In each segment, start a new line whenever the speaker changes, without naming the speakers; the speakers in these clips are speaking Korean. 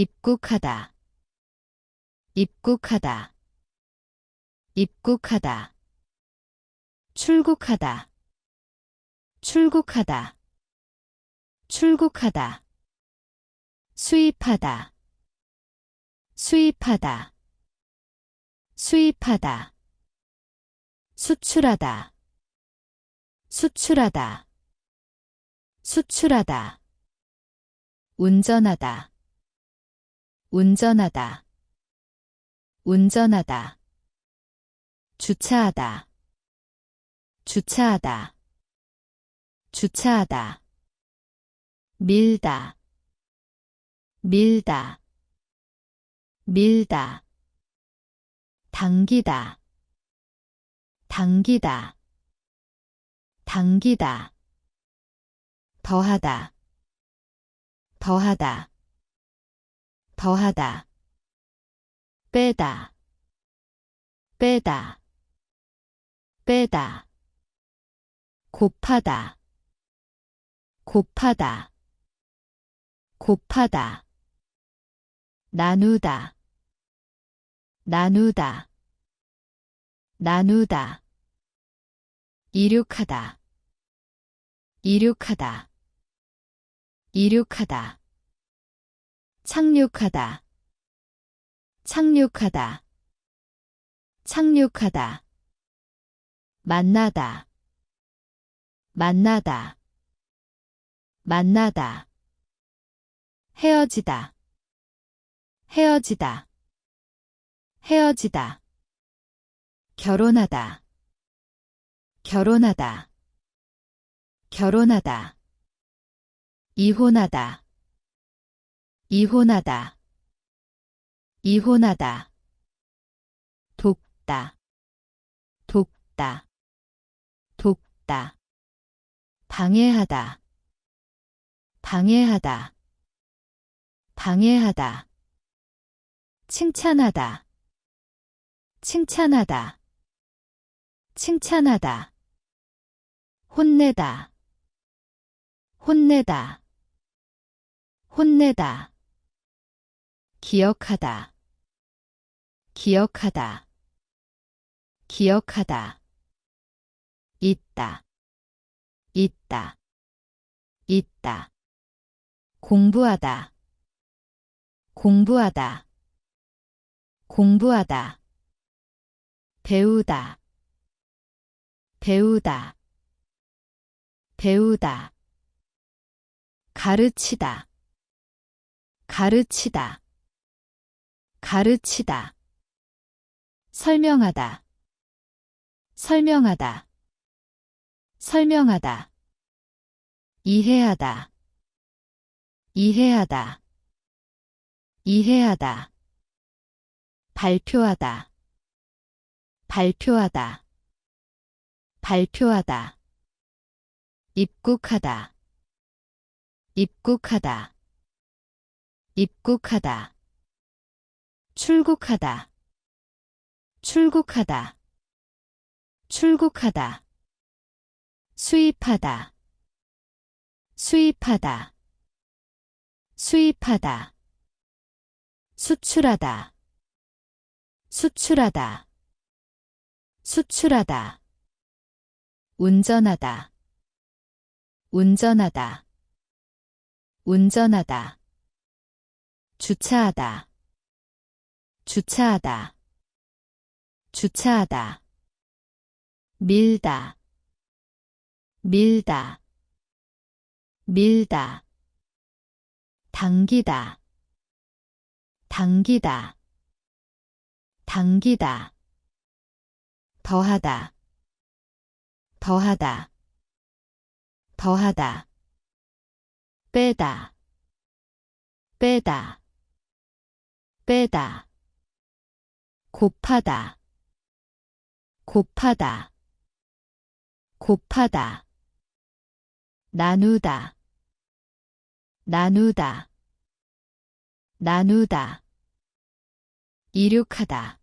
입국하다. 입국하다. 입국하다. 출국하다. 출국하다. 출국하다. 수입하다. 수입하다. 수입하다. 수출하다. 수출하다. 수출하다. 운전하다 운전하다. 운전하다. 주차하다. 주차하다. 주차하다. 밀다. 밀다. 밀다. 당기다. 당기다. 당기다. 더하다. 더하다 더하다. 빼다. 빼다. 빼다. 곱하다. 곱하다. 곱하다. 나누다. 나누다. 나누다. 이륙하다. 이륙하다. 이륙하다 착륙하다. 착륙하다. 착륙하다. 만나다. 만나다. 만나다. 헤어지다. 헤어지다. 헤어지다. 결혼하다. 결혼하다. 결혼하다. 이혼하다 이혼하다. 이혼하다. 돕다. 돕다. 돕다. 방해하다. 방해하다. 방해하다. 칭찬하다. 칭찬하다. 칭찬하다. 혼내다. 혼내다. 혼내다 기억하다. 기억하다. 기억하다. 있다. 있다. 있다. 공부하다. 공부하다. 공부하다. 배우다. 배우다. 배우다. 가르치다. 가르치다 가르치다. 설명하다. 설명하다. 설명하다. 이해하다. 이해하다. 이해하다. 발표하다. 발표하다. 발표하다. 입국하다. 입국하다. 입국하다 출국하다. 출국하다. 출국하다. 수입하다. 수입하다. 수입하다. 수출하다. 수출하다. 수출하다. 운전하다. 운전하다. 운전하다. 주차하다 주차하다. 주차하다. 밀다. 밀다. 밀다. 당기다. 당기다. 당기다. 더하다. 더하다. 더하다. 빼다. 빼다. 빼다 곱하다. 곱하다. 곱하다. 나누다. 나누다. 나누다. 이륙하다.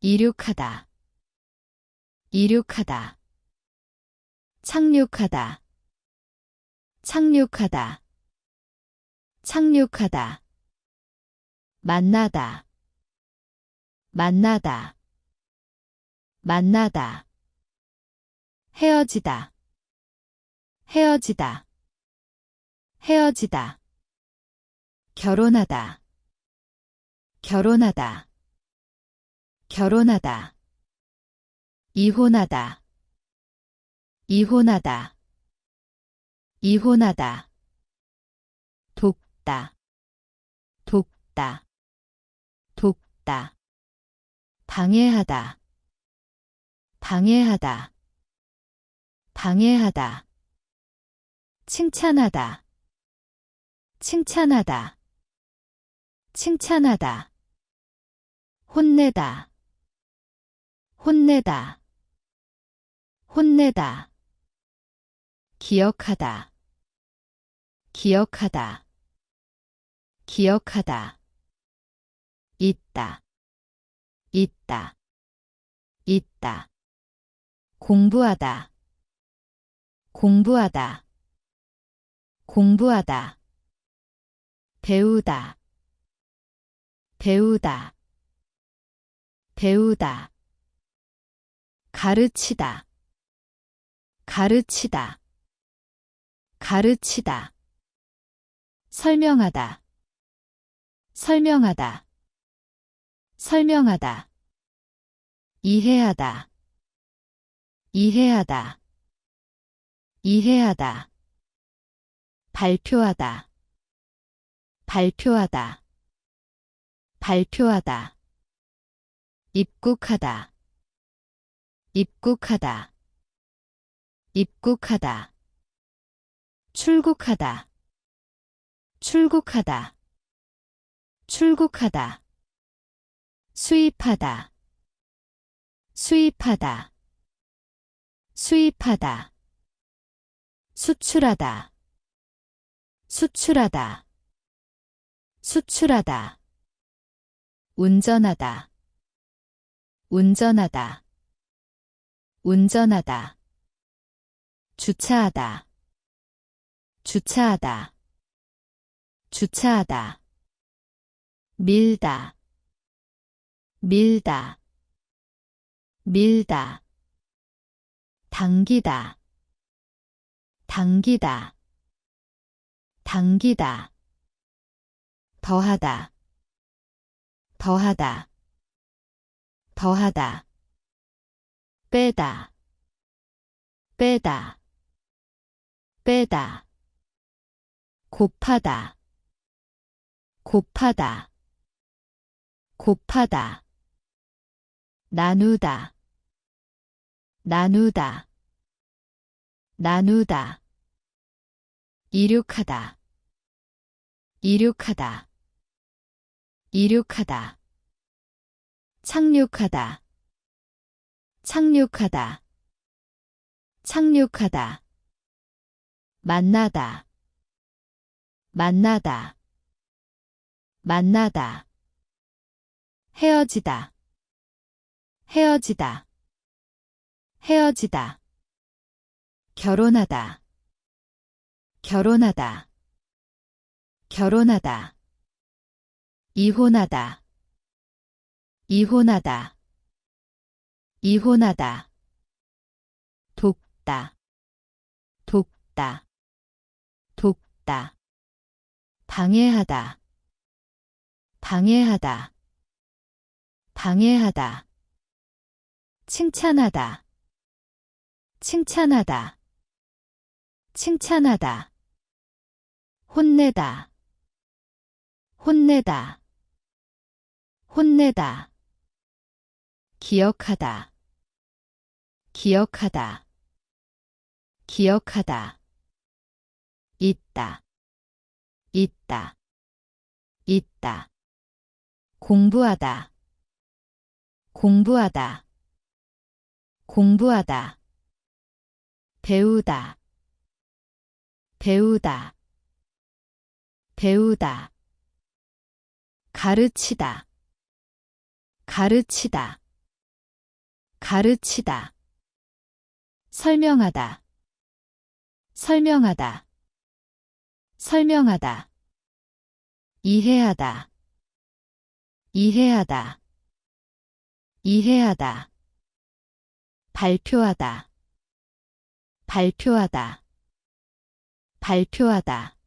이륙하다. 이륙하다. 착륙하다. 착륙하다. 착륙하다. 만나다, 만나다, 만나다. 헤어지다, 헤어지다, 헤어지다. 결혼하다, 결혼하다, 결혼하다. 이혼하다, 이혼하다, 이혼하다. 돕다, 돕다, 돕다. 방해하다, 방해하다, 방해하다. 칭찬하다, 칭찬하다, 칭찬하다. 혼내다, 혼내다, 혼내다. 기억하다, 기억하다, 기억하다. 있다, 있다, 있다. 공부하다, 공부하다, 공부하다. 배우다, 배우다, 배우다. 가르치다, 가르치다, 가르치다. 설명하다, 설명하다, 설명하다. 이해하다, 이해하다, 이해하다. 발표하다, 발표하다, 발표하다. 입국하다, 입국하다, 입국하다. 출국하다, 출국하다, 출국하다. 수입하다, 수입하다, 수입하다. 수출하다, 수출하다, 수출하다. 운전하다, 운전하다, 운전하다. 주차하다, 주차하다, 주차하다. 밀다, 밀다, 밀다. 당기다, 당기다, 당기다. 더하다, 더하다, 더하다. 빼다, 빼다, 빼다. 곱하다, 곱하다, 곱하다. 나누다, 나누다, 나누다. 이륙하다, 이륙하다, 이륙하다. 착륙하다, 착륙하다, 착륙하다. 만나다, 만나다, 만나다. 헤어지다, 헤어지다, 헤어지다. 결혼하다, 결혼하다, 결혼하다. 이혼하다, 이혼하다, 이혼하다. 돕다, 돕다, 돕다. 방해하다, 방해하다, 방해하다. 칭찬하다, 칭찬하다, 칭찬하다. 혼내다, 혼내다, 혼내다. 기억하다, 기억하다, 기억하다. 있다, 있다, 있다. 공부하다, 공부하다, 공부하다. 배우다, 배우다, 배우다. 가르치다, 가르치다, 가르치다. 설명하다, 설명하다, 설명하다. 이해하다, 이해하다, 이해하다. 발표하다, 발표하다, 발표하다.